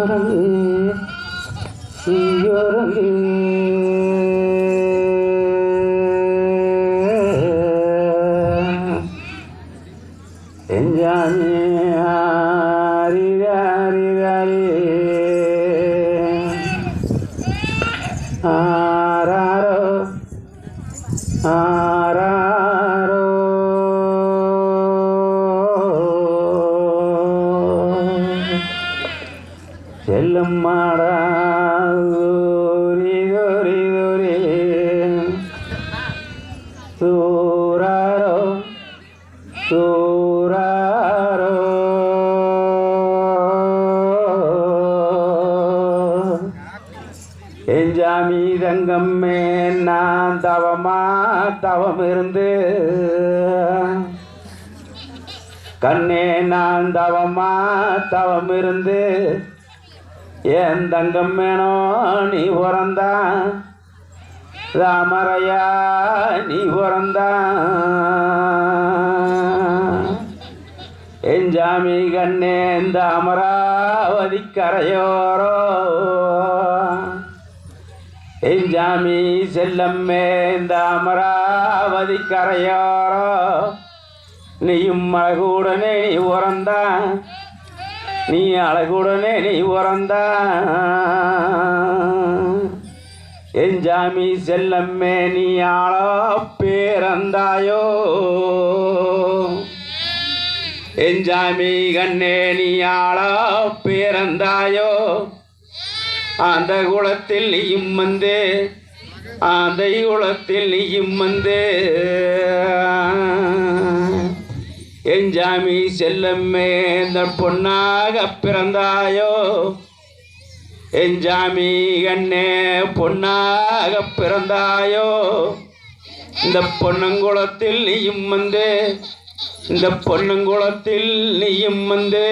நீயுறங்கு நீயுறங்கு எஞ்சாமி ஆரிராரிராரி ஆராரோ செல்லும் மாடா தூரி தூரி தூராரோ தூராரோ எஞ்சாமி தங்கம்மே நான் தவமா தவம் இருந்து. கண்ணே நான் தவமா தவம் இருந்து. என் தங்கம் வேணோ நீ பிறந்தா ராமரையா நீ பிறந்தா என் ஜாமி கண்ணே இந்த அமராவதி கரையோரோ. என் ஜாமி செல்லம்மே இந்த அமராவதி கரையோரோ. நீயும் அழகுடனே நீ உறந்தான் நீ அழகுடனே நீ உறந்தா எஞ்சாமி செல்லம்மே நீ ஆள பேரந்தாயோ. எஞ்சாமி கண்ணே நீ ஆள பேரந்தாயோ. அந்த குளத்தில் நீயும் வந்து அந்த குளத்தில் நீயும் வந்து. செஞ்சாமி செல்லம்மே இந்த பொன்னாக பிறந்தாயோ? எஞ்சாமி கண்ணே பொன்னாக பிறந்தாயோ? இந்த பொன்னங்குளத்தில் நீயும் வந்து இந்த பொன்னங்குளத்தில் நீயும் வந்து.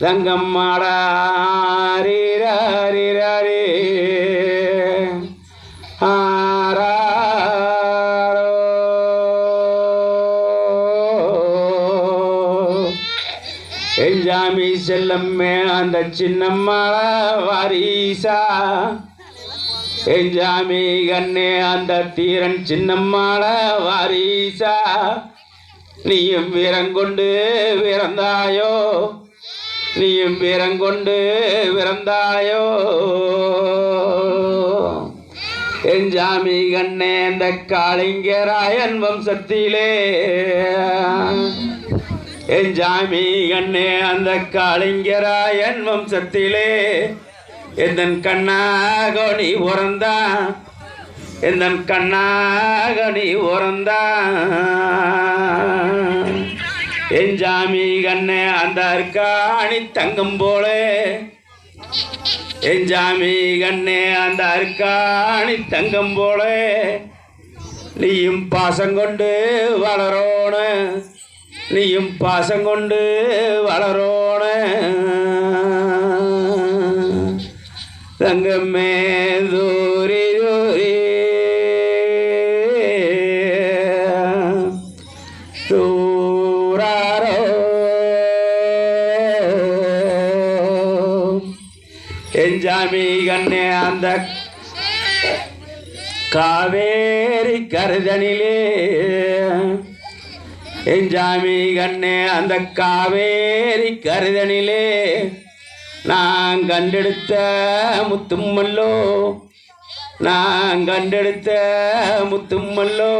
தங்கம்மாடா ரீராரிராரே எஞ்சாமி செல்லம்மே அந்த சின்னம்மா வாரிசா. எஞ்சாமி கண்ணே அந்த தீரன் சின்னம்மாள வாரிசா. நீயும் வீரங்கொண்டு பிறந்தாயோ நீயும் வீரங்கொண்டு பிறந்தாயோ எஞ்சாமி கண்ணே அந்த காளிங்கராயன் வம்சத்திலே. என் ஜாமி கண்ணே அந்த காளிங்கராயன் வம்சத்திலே எந்தன் கண்ணாக நீ உறந்தா? எந்தன் கண்ணாக நீ உறந்தா? என் ஜாமி கண்ணே அந்த அர்க்காணி தங்கம் போலே. என் ஜாமி கண்ணே அந்த அர்க்காணி தங்கம் போலே. நீயும் பாசங்கொண்டு கொண்டு நீயும் பாசம் கொண்டு வளரோன தங்கமே தூரி தூரி தூராரோ. எஞ்சாமி கண்ணே அந்த காவேரி கருதனிலே என் கண்ணே அந்த காவேரி கருதனிலே. நான் கண்டெடுத்த முத்தும்மல்லோ நான் கண்டெடுத்த முத்தும்மல்லோ.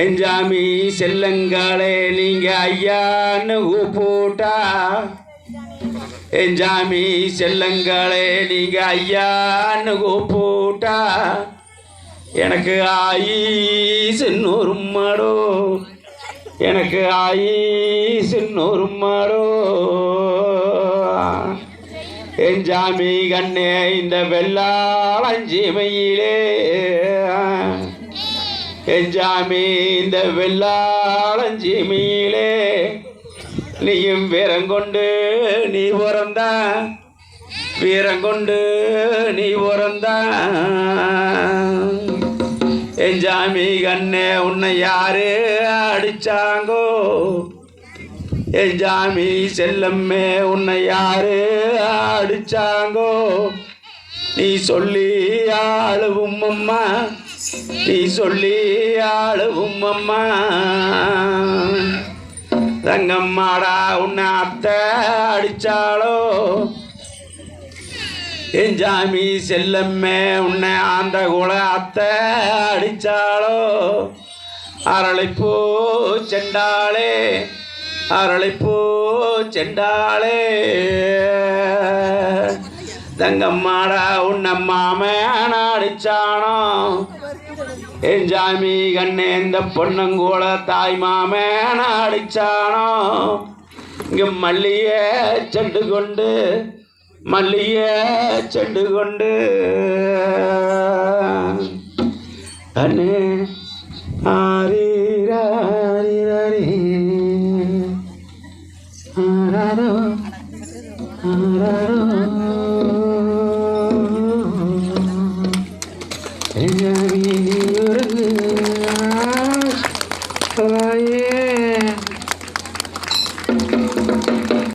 என் ஜாமி செல்லங்காலே நீங்க ஐயான்னு கூப்பிட்டா என் ஜாமி செல்லங்களே நீங்க ஐயான்னு கூப்பிட்டா எனக்கு ஆயி நூறு மாடோ. எனக்கு ஆயி நூறு மாடோ. என் ஜாமி கண்ணே இந்த வெள்ளாளஞ்சிமையிலே என் ஜாமி இந்த வெள்ளாளஞ்சிமையிலே நீயும் வீரங்கொண்டு நீ பிறந்தா. வீரங்கொண்டு நீ பிறந்தா. என் கண்ணே உன்னை யாரு அடிச்சாங்கோ? என் ஜாமி செல்லம்மே உன்னை யாரு அடிச்சாங்கோ? நீ சொல்லி ஆளுவும் அம்மா நீ சொல்லி ஆளுவும் அம்மா. தங்கம்மாடா உன்னை அத்தை அடிச்சாலோ என் ஜாமி செல்லம்மே உன்னை ஆண்ட குல அத்தை அடிச்சாளோ? அரளைப்பூ செண்டாளே அரளைப்பூ செண்டாளே. தங்கம்மாடா உன்னை மாமன் அடிச்சானோ? என் ஜாமி கண்ணே இந்த பொன்னங்கூட தாய் மாமன் அடிச்சானோ? இங்க மல்லிய செண்டு கொண்டு மல்லிய செண்டு கொண்டு அண்ணே